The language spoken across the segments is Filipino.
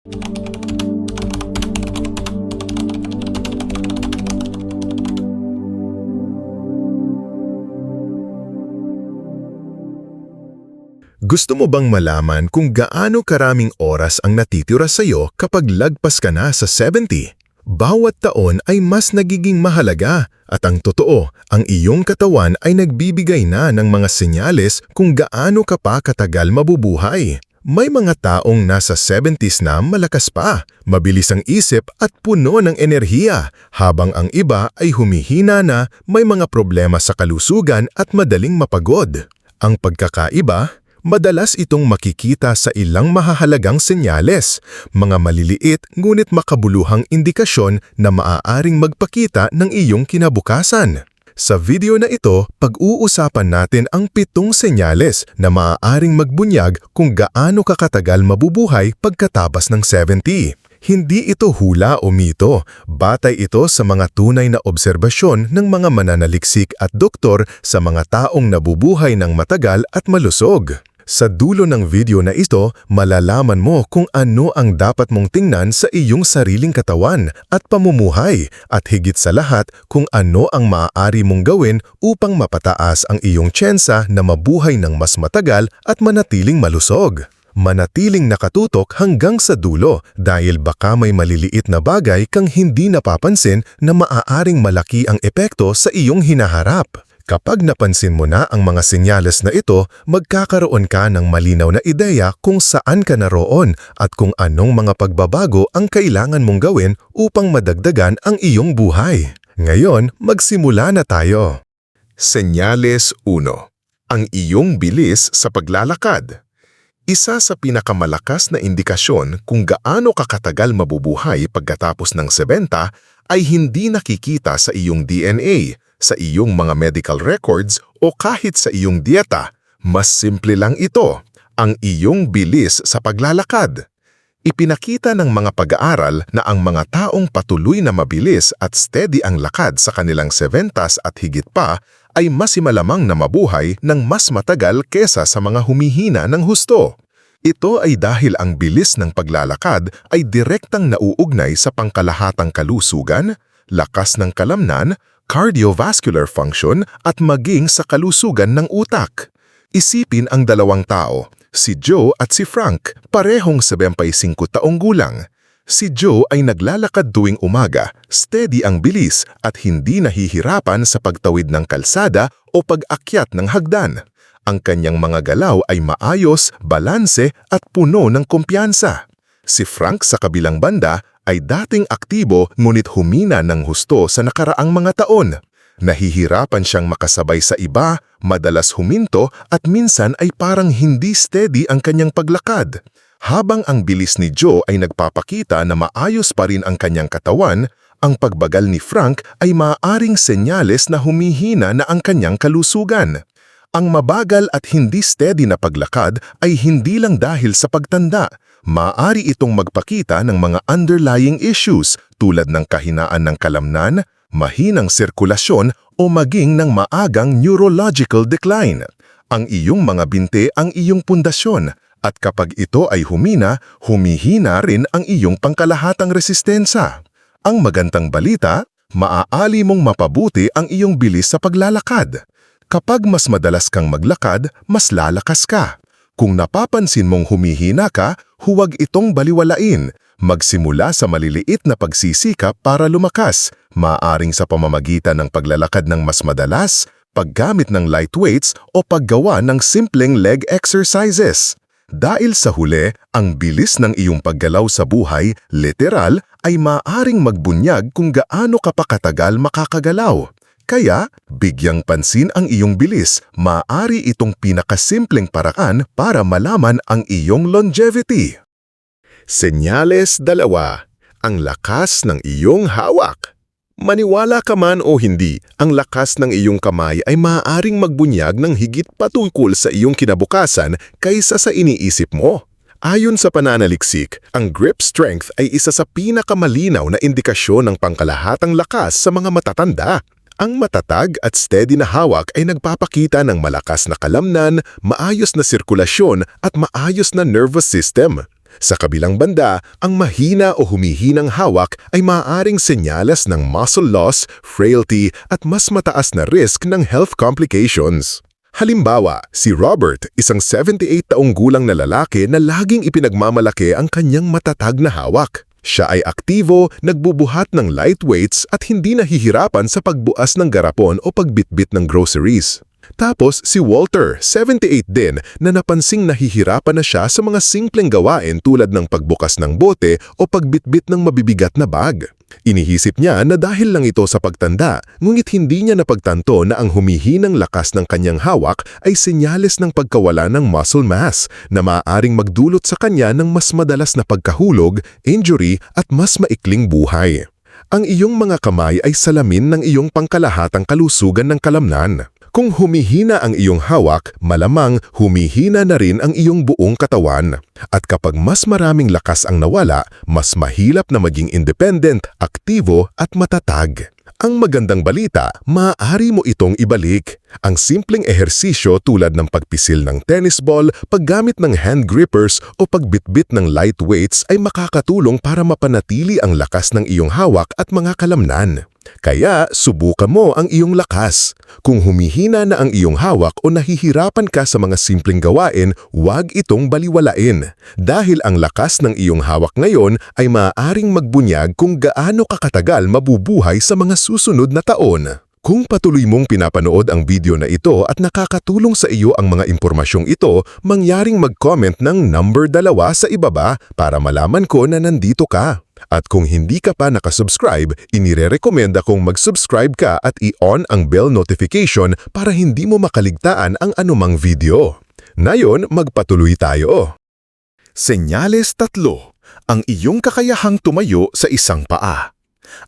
Gusto mo bang malaman kung gaano karaming oras ang natitira sa'yo kapag lagpas ka na sa 70? Bawat taon ay mas nagiging mahalaga at ang totoo, ang iyong katawan ay nagbibigay na ng mga senyales kung gaano ka pa katagal mabubuhay. May mga taong nasa 70s na malakas pa, mabilis ang isip at puno ng enerhiya, habang ang iba ay humihina na may mga problema sa kalusugan at madaling mapagod. Ang pagkakaiba, madalas itong makikita sa ilang mahahalagang senyales, mga maliliit ngunit makabuluhang indikasyon na maaaring magpakita ng iyong kinabukasan. Sa video na ito, pag-uusapan natin ang pitong senyales na maaaring magbunyag kung gaano kakatagal mabubuhay pagkatapos ng 70. Hindi ito hula o mito, batay ito sa mga tunay na obserbasyon ng mga mananaliksik at doktor sa mga taong nabubuhay ng matagal at malusog. Sa dulo ng video na ito, malalaman mo kung ano ang dapat mong tingnan sa iyong sariling katawan at pamumuhay at higit sa lahat kung ano ang maaari mong gawin upang mapataas ang iyong tsensa na mabuhay ng mas matagal at manatiling malusog. Manatiling nakatutok hanggang sa dulo dahil baka may maliliit na bagay kang hindi napapansin na maaaring malaki ang epekto sa iyong hinaharap. Kapag napansin mo na ang mga senyales na ito, magkakaroon ka ng malinaw na ideya kung saan ka naroon at kung anong mga pagbabago ang kailangan mong gawin upang madagdagan ang iyong buhay. Ngayon, magsimula na tayo. Senyales 1. Ang iyong bilis sa paglalakad. Isa sa pinakamalakas na indikasyon kung gaano kakatagal mabubuhay pagkatapos ng 70 ay hindi nakikita sa iyong DNA, sa iyong mga medical records o kahit sa iyong dieta. Mas simple lang ito, ang iyong bilis sa paglalakad. Ipinakita ng mga pag-aaral na ang mga taong patuloy na mabilis at steady ang lakad sa kanilang 70s at higit pa ay mas malamang na mabuhay ng mas matagal kesa sa mga humihina ng husto. Ito ay dahil ang bilis ng paglalakad ay direktang nauugnay sa pangkalahatang kalusugan, lakas ng kalamnan, cardiovascular function at maging sa kalusugan ng utak. Isipin ang dalawang tao, si Joe at si Frank, parehong 75 taong gulang. Si Joe ay naglalakad tuwing umaga, steady ang bilis at hindi nahihirapan sa pagtawid ng kalsada o pag-akyat ng hagdan. Ang kanyang mga galaw ay maayos, balanse at puno ng kumpiyansa. Si Frank sa kabilang banda ay dating aktibo ngunit humina ng husto sa nakaraang mga taon. Nahihirapan siyang makasabay sa iba, madalas huminto at minsan ay parang hindi steady ang kanyang paglakad. Habang ang bilis ni Joe ay nagpapakita na maayos pa rin ang kanyang katawan, ang pagbagal ni Frank ay maaaring senyales na humihina na ang kanyang kalusugan. Ang mabagal at hindi steady na paglakad ay hindi lang dahil sa pagtanda. Maaari itong magpakita ng mga underlying issues tulad ng kahinaan ng kalamnan, mahinang sirkulasyon o maging ng maagang neurological decline. Ang iyong mga binte ang iyong pundasyon at kapag ito ay humina, humihina rin ang iyong pangkalahatang resistensya. Ang magandang balita, maaali mong mapabuti ang iyong bilis sa paglalakad. Kapag mas madalas kang maglakad, mas lalakas ka. Kung napapansin mong humihina ka, huwag itong baliwalain. Magsimula sa maliliit na pagsisikap para lumakas, maaring sa pamamagitan ng paglalakad ng mas madalas, paggamit ng light weights o paggawa ng simpleng leg exercises. Dahil sa huli, ang bilis ng iyong paggalaw sa buhay, literal, ay maaring magbunyag kung gaano ka pa katagal makakagalaw. Kaya, bigyang pansin ang iyong bilis, maaari itong pinakasimpleng paraan para malaman ang iyong longevity. Senyales dalawa, ang lakas ng iyong hawak. Maniwala ka man o hindi, ang lakas ng iyong kamay ay maaaring magbunyag ng higit patungkol sa iyong kinabukasan kaysa sa iniisip mo. Ayon sa pananaliksik, ang grip strength ay isa sa pinakamalinaw na indikasyon ng pangkalahatang lakas sa mga matatanda. Ang matatag at steady na hawak ay nagpapakita ng malakas na kalamnan, maayos na sirkulasyon at maayos na nervous system. Sa kabilang banda, ang mahina o humihinang hawak ay maaaring senyales ng muscle loss, frailty at mas mataas na risk ng health complications. Halimbawa, si Robert, isang 78 taong gulang na lalaki na laging ipinagmamalaki ang kanyang matatag na hawak. Siya ay aktibo, nagbubuhat ng light weights at hindi nahihirapan sa pagbuas ng garapon o pagbitbit ng groceries. Tapos si Walter, 78 din, na napansing nahihirapan na siya sa mga simpleng gawain tulad ng pagbukas ng bote o pagbitbit ng mabibigat na bag. Inihisip niya na dahil lang ito sa pagtanda, ngunit hindi niya napagtanto na ang humihinang lakas ng kanyang hawak ay senyales ng pagkawala ng muscle mass na maaaring magdulot sa kanya ng mas madalas na pagkahulog, injury at mas maikling buhay. Ang iyong mga kamay ay salamin ng iyong pangkalahatang kalusugan ng kalamnan. Kung humihina ang iyong hawak, malamang humihina na rin ang iyong buong katawan. At kapag mas maraming lakas ang nawala, mas mahilap na maging independent, aktibo at matatag. Ang magandang balita, maaari mo itong ibalik. Ang simpleng ehersisyo tulad ng pagpisil ng tennis ball, paggamit ng hand grippers o pagbitbit ng light weights ay makakatulong para mapanatili ang lakas ng iyong hawak at mga kalamnan. Kaya subukan mo ang iyong lakas. Kung humihina na ang iyong hawak o nahihirapan ka sa mga simpleng gawain, huwag itong baliwalain. Dahil ang lakas ng iyong hawak ngayon ay maaaring magbunyag kung gaano kakatagal mabubuhay sa mga susunod na taon. Kung patuloy mong pinapanood ang video na ito at nakakatulong sa iyo ang mga impormasyong ito, mangyaring mag-comment ng number dalawa sa ibaba para malaman ko na nandito ka. At kung hindi ka pa nakasubscribe, inire-recommenda kong mag-subscribe ka at i-on ang bell notification para hindi mo makaligtaan ang anumang video. Ngayon, magpatuloy tayo. Senyales tatlo, ang iyong kakayahang tumayo sa isang paa.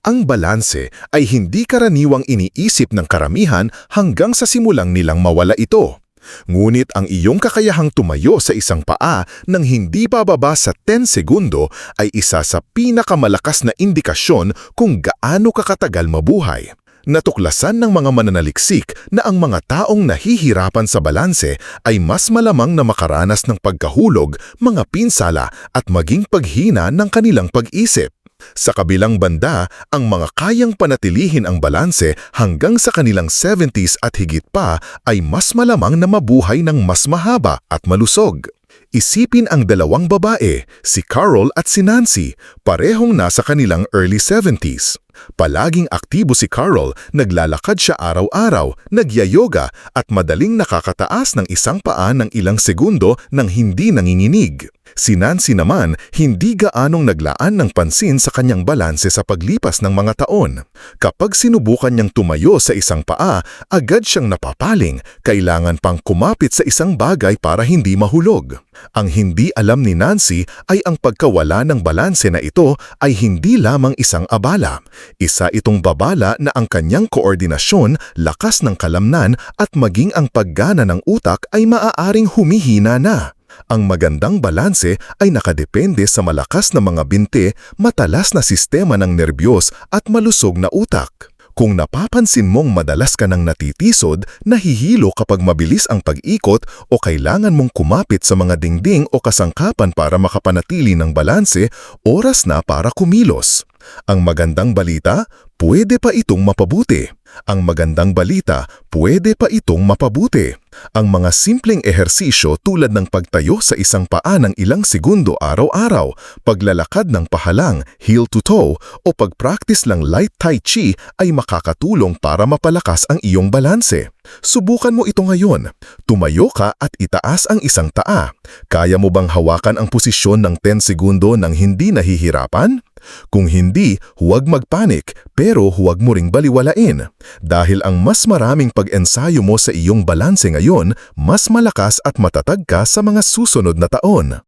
Ang balanse ay hindi karaniwang iniisip ng karamihan hanggang sa simulang nilang mawala ito. Ngunit ang iyong kakayahang tumayo sa isang paa nang hindi bababa sa 10 segundo ay isa sa pinakamalakas na indikasyon kung gaano kakatagal mabuhay. Natuklasan ng mga mananaliksik na ang mga taong nahihirapan sa balanse ay mas malamang na makaranas ng pagkahulog, mga pinsala at maging paghina ng kanilang pag-isip. Sa kabilang banda, ang mga kayang panatilihin ang balanse hanggang sa kanilang 70s at higit pa ay mas malamang na mabuhay ng mas mahaba at malusog. Isipin ang dalawang babae, si Carol at si Nancy, parehong nasa kanilang early 70s. Palaging aktibo si Carol, naglalakad siya araw-araw, nagyayoga at madaling nakakataas ng isang paa ng ilang segundo nang hindi nanginginig. Si Nancy naman hindi gaanong naglaan ng pansin sa kanyang balanse sa paglipas ng mga taon. Kapag sinubukan niyang tumayo sa isang paa, agad siyang napapaling, kailangan pang kumapit sa isang bagay para hindi mahulog. Ang hindi alam ni Nancy ay ang pagkawala ng balanse na ito ay hindi lamang isang abala. Isa itong babala na ang kanyang koordinasyon, lakas ng kalamnan at maging ang paggana ng utak ay maaaring humihina na. Ang magandang balanse ay nakadepende sa malakas na mga binte, matalas na sistema ng nerbiyos at malusog na utak. Kung napapansin mong madalas ka nang natitisod, nahihilo kapag mabilis ang pag-ikot o kailangan mong kumapit sa mga dingding o kasangkapan para makapanatili ng balanse, oras na para kumilos. Ang magandang balita, pwede pa itong mapabuti. Ang magandang balita, pwede pa itong mapabuti. Ang mga simpleng ehersisyo tulad ng pagtayo sa isang paa ng ilang segundo araw-araw, paglalakad ng pahalang, heel to toe, o pagpractice ng light tai chi ay makakatulong para mapalakas ang iyong balanse. Subukan mo ito ngayon. Tumayo ka at itaas ang isang taa. Kaya mo bang hawakan ang posisyon ng 10 segundo nang hindi nahihirapan? Kung hindi, huwag magpanik pero huwag mo ring baliwalain. Dahil ang mas maraming pag-ensayo mo sa iyong balanse ngayon, mas malakas at matatag ka sa mga susunod na taon.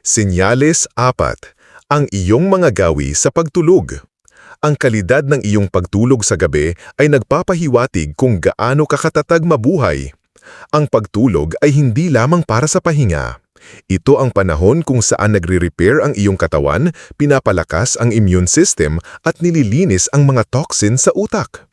Senyales 4. Ang iyong mga gawi sa pagtulog. Ang kalidad ng iyong pagtulog sa gabi ay nagpapahiwatig kung gaano kakatatag mabuhay. Ang pagtulog ay hindi lamang para sa pahinga. Ito ang panahon kung saan nagre-repair ang iyong katawan, pinapalakas ang immune system at nililinis ang mga toxin sa utak.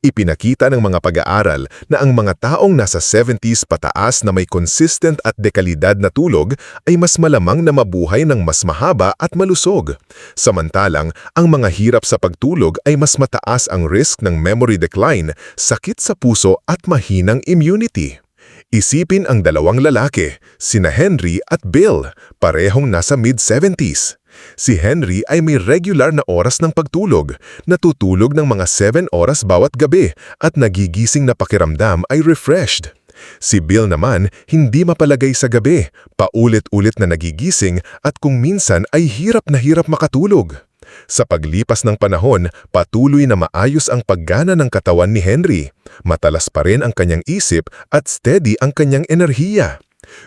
Ipinakita ng mga pag-aaral na ang mga taong nasa 70s pataas na may consistent at dekalidad na tulog ay mas malamang na mabuhay ng mas mahaba at malusog. Samantalang, ang mga hirap sa pagtulog ay mas mataas ang risk ng memory decline, sakit sa puso at mahinang immunity. Isipin ang dalawang lalaki, sina Henry at Bill, parehong nasa mid-70s. Si Henry ay may regular na oras ng pagtulog, natutulog ng mga 7 oras bawat gabi at nagigising na pakiramdam ay refreshed. Si Bill naman hindi mapalagay sa gabi, paulit-ulit na nagigising at kung minsan ay hirap na hirap makatulog. Sa paglipas ng panahon, patuloy na maayos ang paggana ng katawan ni Henry. Matalas pa rin ang kanyang isip at steady ang kanyang enerhiya.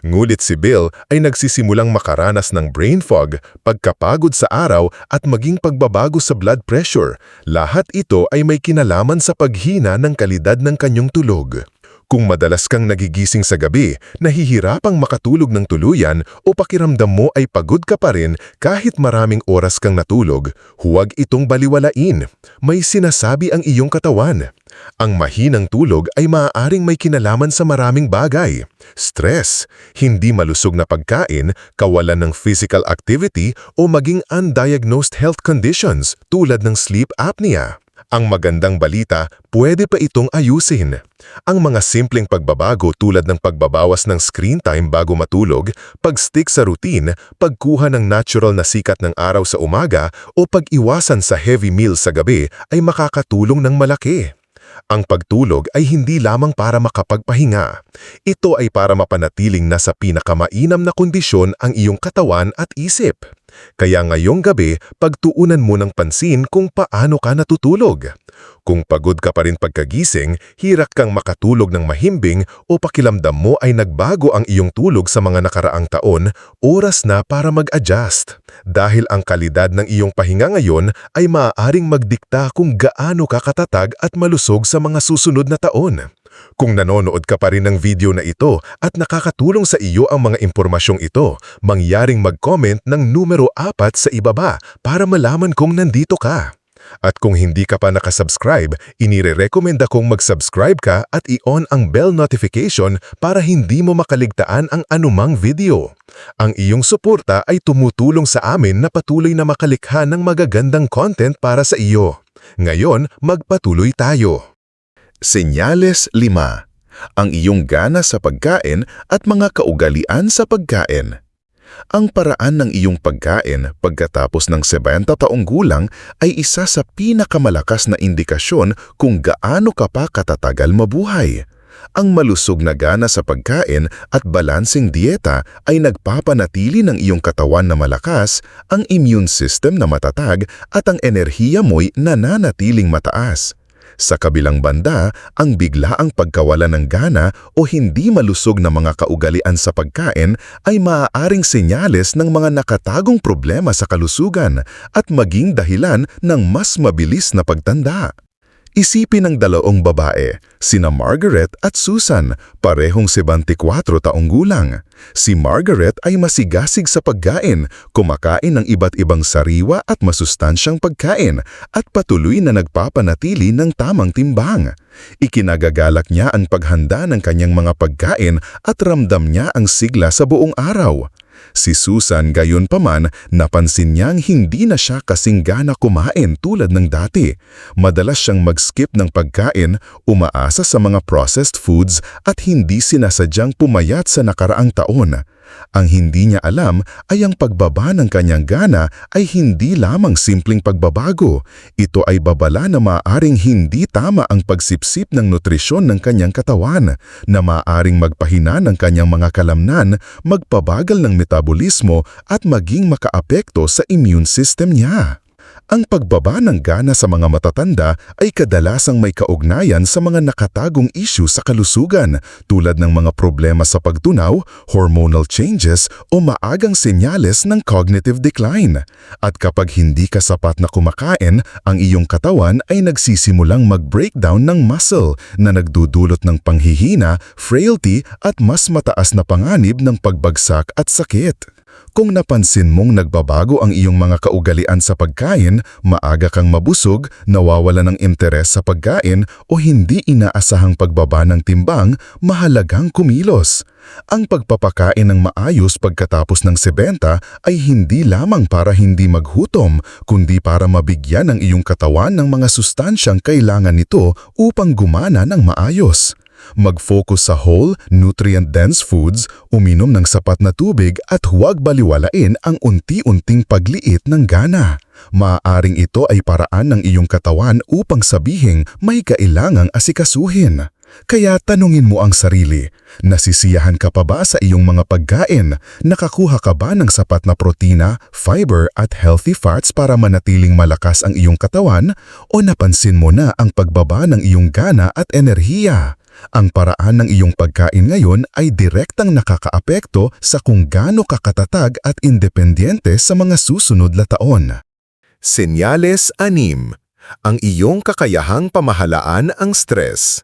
Ngulit si Bill ay nagsisimulang makaranas ng brain fog, pagkapagod sa araw at maging pagbabago sa blood pressure. Lahat ito ay may kinalaman sa paghina ng kalidad ng kanyang tulog. Kung madalas kang nagigising sa gabi, nahihirapang makatulog ng tuluyan o pakiramdam mo ay pagod ka pa rin kahit maraming oras kang natulog, huwag itong baliwalain. May sinasabi ang iyong katawan. Ang mahinang tulog ay maaaring may kinalaman sa maraming bagay. Stress, hindi malusog na pagkain, kawalan ng physical activity o maging undiagnosed health conditions tulad ng sleep apnea. Ang magandang balita, pwede pa itong ayusin. Ang mga simpleng pagbabago tulad ng pagbabawas ng screen time bago matulog, pag-stick sa routine, pagkuha ng natural na sikat ng araw sa umaga o pag-iwasan sa heavy meals sa gabi ay makakatulong ng malaki. Ang pagtulog ay hindi lamang para makapagpahinga. Ito ay para mapanatiling nasa pinakamainam na kondisyon ang iyong katawan at isip. Kaya ngayong gabi, pagtuunan mo ng pansin kung paano ka natutulog. Kung pagod ka pa rin pagkagising, hirak kang makatulog ng mahimbing o pakilamdam mo ay nagbago ang iyong tulog sa mga nakaraang taon, oras na para mag-adjust. Dahil ang kalidad ng iyong pahinga ngayon ay maaaring magdikta kung gaano ka katatag at malusog sa mga susunod na taon. Kung nanonood ka pa rin ng video na ito at nakakatulong sa iyo ang mga impormasyong ito, mangyaring mag-comment ng numero 4 sa ibaba para malaman kung nandito ka. At kung hindi ka pa nakasubscribe, inire-recommend akong mag-subscribe ka at i-on ang bell notification para hindi mo makaligtaan ang anumang video. Ang iyong suporta ay tumutulong sa amin na patuloy na makalikha ng magagandang content para sa iyo. Ngayon, magpatuloy tayo. Senyales 5. Ang iyong gana sa pagkain at mga kaugalian sa pagkain. Ang paraan ng iyong pagkain pagkatapos ng 70 taong gulang ay isa sa pinakamalakas na indikasyon kung gaano ka pa katatagal mabuhay. Ang malusog na gana sa pagkain at balansing dieta ay nagpapanatili ng iyong katawan na malakas, ang immune system na matatag at ang enerhiya mo'y nananatiling mataas. Sa kabilang banda, ang biglaang pagkawala ng gana o hindi malusog na mga kaugalian sa pagkain ay maaaring senyales ng mga nakatagong problema sa kalusugan at maging dahilan ng mas mabilis na pagtanda. Isipin ng dalawang babae, sina Margaret at Susan, parehong 74 taong gulang. Si Margaret ay masigasig sa pagkain, kumakain ng iba't ibang sariwa at masustansyang pagkain at patuloy na nagpapanatili ng tamang timbang. Ikinagagalak niya ang paghanda ng kanyang mga pagkain at ramdam niya ang sigla sa buong araw. Si Susan gayon paman napansin niyang hindi na siya kasing gana kumain tulad ng dati. Madalas siyang mag-skip ng pagkain, umaasa sa mga processed foods at hindi sinasadyang pumayat sa nakaraang taon. Ang hindi niya alam ay ang pagbaba ng kanyang gana ay hindi lamang simpleng pagbabago. Ito ay babala na maaaring hindi tama ang pagsipsip ng nutrisyon ng kanyang katawan, na maaaring magpahina ng kanyang mga kalamnan, magpabagal ng metabolismo at maging makaapekto sa immune system niya. Ang pagbaba ng gana sa mga matatanda ay kadalasang may kaugnayan sa mga nakatagong issue sa kalusugan tulad ng mga problema sa pagtunaw, hormonal changes o maagang senyales ng cognitive decline. At kapag hindi ka sapat na kumakain, ang iyong katawan ay nagsisimulang mag-breakdown ng muscle na nagdudulot ng panghihina, frailty at mas mataas na panganib ng pagbagsak at sakit. Kung napansin mong nagbabago ang iyong mga kaugalian sa pagkain, maaga kang mabusog, nawawala ng interes sa pagkain o hindi inaasahang pagbaba ng timbang, mahalagang kumilos. Ang pagpapakain ng maayos pagkatapos ng sebenta ay hindi lamang para hindi maghutom, kundi para mabigyan ang iyong katawan ng mga sustansyang kailangan nito upang gumana ng maayos. Mag-focus sa whole, nutrient-dense foods, uminom ng sapat na tubig at huwag baliwalain ang unti-unting pagliit ng gana. Maaaring ito ay paraan ng iyong katawan upang sabihing may kailangang asikasuhin. Kaya tanungin mo ang sarili, nasisiyahan ka pa ba sa iyong mga pagkain? Nakakuha ka ba ng sapat na protina, fiber at healthy fats para manatiling malakas ang iyong katawan? O napansin mo na ang pagbaba ng iyong gana at enerhiya? Ang paraan ng iyong pagkain ngayon ay direktang nakakaapekto sa kung gaano kakatatag at independyente sa mga susunod na taon. Senyales 6. Ang iyong kakayahang pamahalaan ang stress.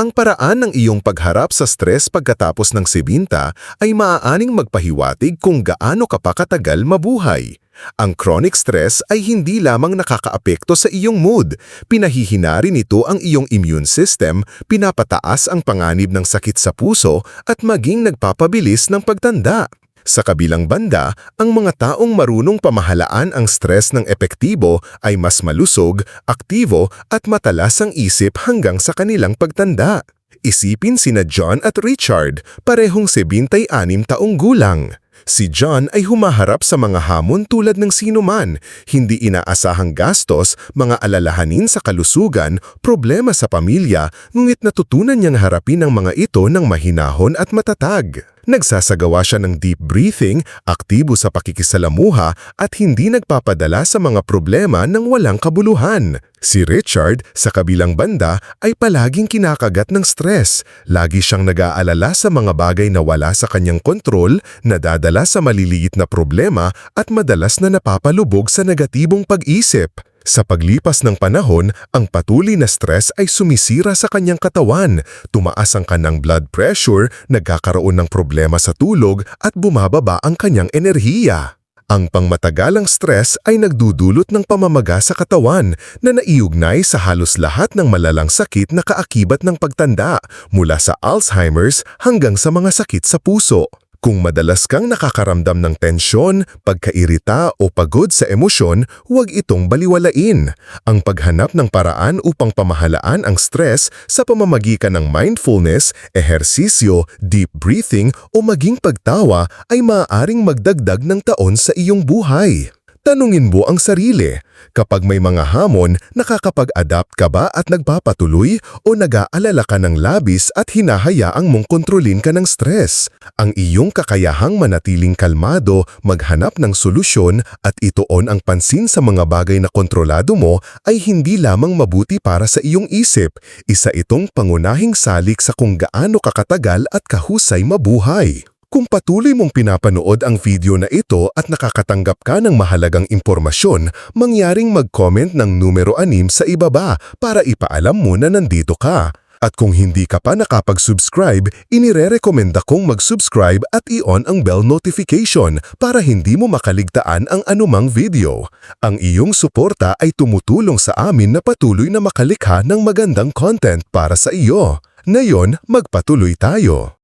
Ang paraan ng iyong pagharap sa stress pagkatapos ng sibinta ay maaaring magpahiwatig kung gaano ka pa katagal mabuhay. Ang chronic stress ay hindi lamang nakakaapekto sa iyong mood, pinahihina rin ito ang iyong immune system, pinapataas ang panganib ng sakit sa puso at maging nagpapabilis ng pagtanda. Sa kabilang banda, ang mga taong marunong pamahalaan ang stress ng epektibo ay mas malusog, aktibo at matalas ang isip hanggang sa kanilang pagtanda. Isipin sina John at Richard, parehong 76 taong gulang. Si John ay humaharap sa mga hamon tulad ng sinuman, hindi inaasahang gastos, mga alalahanin sa kalusugan, problema sa pamilya, ngunit natutunan niyang harapin ang mga ito ng mahinahon at matatag. Nagsasagawa siya ng deep breathing, aktibo sa pakikisalamuha at hindi nagpapadala sa mga problema ng walang kabuluhan. Si Richard, sa kabilang banda, ay palaging kinakagat ng stress. Lagi siyang nag-aalala sa mga bagay na wala sa kanyang kontrol, nadadala sa maliliit na problema at madalas na napapalubog sa negatibong pag-isip. Sa paglipas ng panahon, ang patuloy na stress ay sumisira sa kanyang katawan, tumaas ang kanyang blood pressure, nagkakaroon ng problema sa tulog at bumababa ang kanyang enerhiya. Ang pangmatagalang stress ay nagdudulot ng pamamaga sa katawan na naiugnay sa halos lahat ng malalang sakit na kaakibat ng pagtanda mula sa Alzheimer's hanggang sa mga sakit sa puso. Kung madalas kang nakakaramdam ng tensyon, pagkairita o pagod sa emosyon, huwag itong baliwalain. Ang paghanap ng paraan upang pamahalaan ang stress sa pamamagitan ng mindfulness, ehersisyo, deep breathing o maging pagtawa ay maaaring magdagdag ng taon sa iyong buhay. Tanungin mo ang sarili, kapag may mga hamon, nakakapag-adapt ka ba at nagpapatuloy o nag-aalala ka ng labis at hinahayaang mong kontrolin ka ng stress? Ang iyong kakayahang manatiling kalmado, maghanap ng solusyon at ituon ang pansin sa mga bagay na kontrolado mo ay hindi lamang mabuti para sa iyong isip. Isa itong pangunahing salik sa kung gaano kakatagal at kahusay mabuhay. Kung patuloy mong pinapanood ang video na ito at nakakatanggap ka ng mahalagang impormasyon, mangyaring mag-comment ng numero 6 sa ibaba para ipaalam mo na nandito ka. At kung hindi ka pa nakapag-subscribe, inirerekomenda kong mag-subscribe at i-on ang bell notification para hindi mo makaligtaan ang anumang video. Ang iyong suporta ay tumutulong sa amin na patuloy na makalikha ng magandang content para sa iyo. Ngayon, magpatuloy tayo.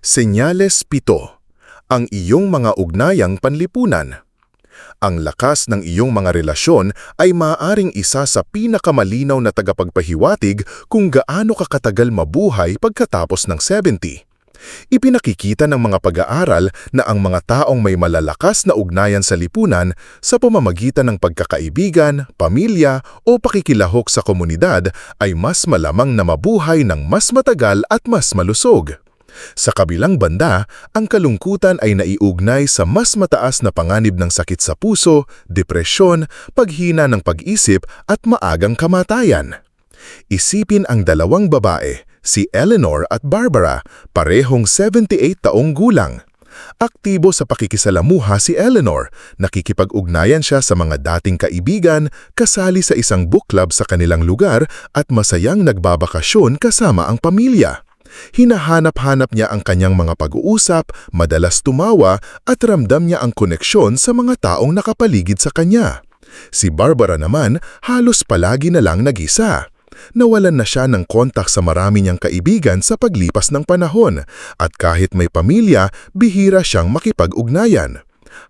Senyales 7. Ang iyong mga ugnayang panlipunan. Ang lakas ng iyong mga relasyon ay maaaring isa sa pinakamalinaw na tagapagpahiwatig kung gaano kakatagal mabuhay pagkatapos ng 70. Ipinakikita ng mga pag-aaral na ang mga taong may malalakas na ugnayan sa lipunan sa pamamagitan ng pagkakaibigan, pamilya o pakikilahok sa komunidad ay mas malamang na mabuhay ng mas matagal at mas malusog. Sa kabilang banda, ang kalungkutan ay naiugnay sa mas mataas na panganib ng sakit sa puso, depresyon, paghina ng pag-isip at maagang kamatayan. Isipin ang dalawang babae, si Eleanor at Barbara, parehong 78 taong gulang. Aktibo sa pakikisalamuha si Eleanor, nakikipag-ugnayan siya sa mga dating kaibigan, kasali sa isang book club sa kanilang lugar at masayang nagbabakasyon kasama ang pamilya. Hinahanap-hanap niya ang kanyang mga pag-uusap, madalas tumawa at ramdam niya ang koneksyon sa mga taong nakapaligid sa kanya. Si Barbara naman halos palagi na lang nag-isa. Nawalan na siya ng kontak sa marami niyang kaibigan sa paglipas ng panahon at kahit may pamilya, bihira siyang makipag-ugnayan.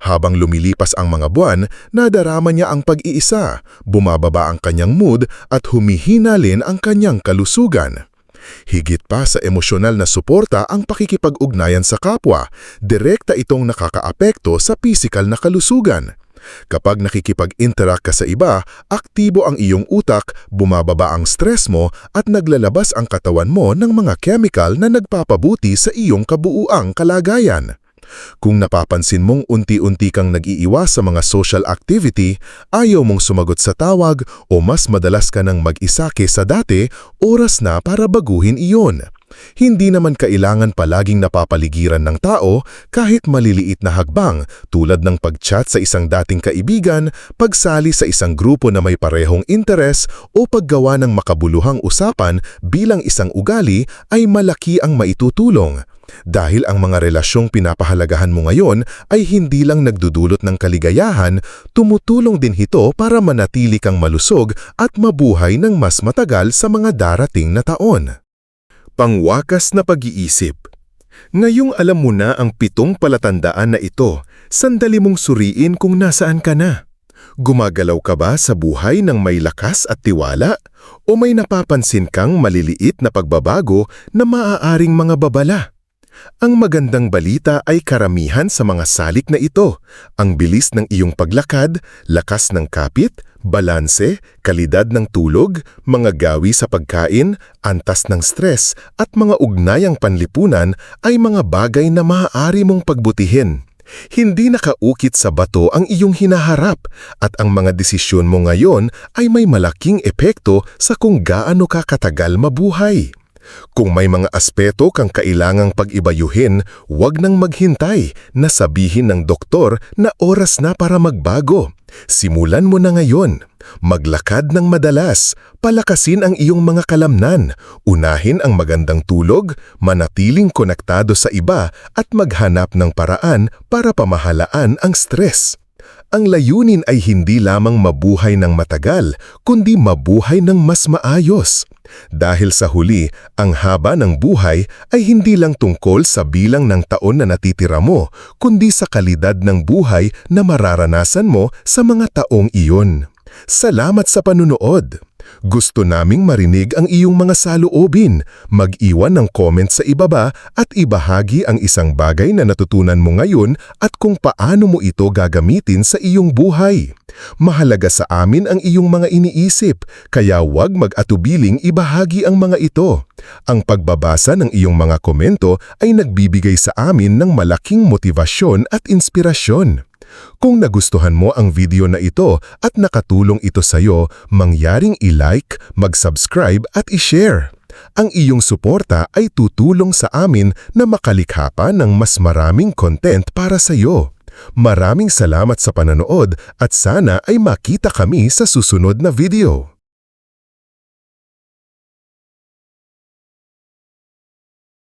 Habang lumilipas ang mga buwan, nadarama niya ang pag-iisa, bumababa ang kanyang mood at humihina rin ang kanyang kalusugan. Higit pa sa emosyonal na suporta ang pakikipag-ugnayan sa kapwa, direkta itong nakakaapekto sa pisikal na kalusugan. Kapag nakikipag-interact ka sa iba, aktibo ang iyong utak, bumababa ang stress mo at naglalabas ang katawan mo ng mga chemical na nagpapabuti sa iyong kabuuang kalagayan. Kung napapansin mong unti-unti kang nag-iiwas sa mga social activity, ayaw mong sumagot sa tawag o mas madalas ka nang mag-isa kesa dati, oras na para baguhin iyon. Hindi naman kailangan palaging napapaligiran ng tao kahit maliliit na hagbang tulad ng pag-chat sa isang dating kaibigan, pagsali sa isang grupo na may parehong interes o paggawa ng makabuluhang usapan bilang isang ugali ay malaki ang maitutulong. Dahil ang mga relasyong pinapahalagahan mo ngayon ay hindi lang nagdudulot ng kaligayahan, tumutulong din ito para manatili kang malusog at mabuhay ng mas matagal sa mga darating na taon. Pangwakas na pag-iisip Ngayong alam mo na ang pitong palatandaan na ito, sandali mong suriin kung nasaan ka na. Gumagalaw ka ba sa buhay ng may lakas at tiwala? O may napapansin kang maliliit na pagbabago na maaaring mga babala? Ang magandang balita ay karamihan sa mga salik na ito. Ang bilis ng iyong paglakad, lakas ng kapit, balanse, kalidad ng tulog, mga gawi sa pagkain, antas ng stress, at mga ugnayang panlipunan ay mga bagay na maaari mong pagbutihin. Hindi nakaukit sa bato ang iyong hinaharap at ang mga desisyon mo ngayon ay may malaking epekto sa kung gaano ka katagal mabuhay. Kung may mga aspeto kang kailangang pag-ibayuhin, huwag nang maghintay na sabihin ng doktor na oras na para magbago. Simulan mo na ngayon. Maglakad ng madalas, palakasin ang iyong mga kalamnan, unahin ang magandang tulog, manatiling konektado sa iba at maghanap ng paraan para pamahalaan ang stress. Ang layunin ay hindi lamang mabuhay ng matagal, kundi mabuhay ng mas maayos. Dahil sa huli, ang haba ng buhay ay hindi lang tungkol sa bilang ng taon na natitira mo, kundi sa kalidad ng buhay na mararanasan mo sa mga taong iyon. Salamat sa panunood! Gusto naming marinig ang iyong mga saloobin. Mag-iwan ng comment sa ibaba at ibahagi ang isang bagay na natutunan mo ngayon at kung paano mo ito gagamitin sa iyong buhay. Mahalaga sa amin ang iyong mga iniisip, kaya huwag mag-atubiling ibahagi ang mga ito. Ang pagbabasa ng iyong mga komento ay nagbibigay sa amin ng malaking motibasyon at inspirasyon. Kung nagustuhan mo ang video na ito at nakatulong ito sa iyo, mangyaring i-like, mag-subscribe at i-share. Ang iyong suporta ay tutulong sa amin na makalikha pa ng mas maraming content para sa iyo. Maraming salamat sa pananood at sana ay makita kami sa susunod na video.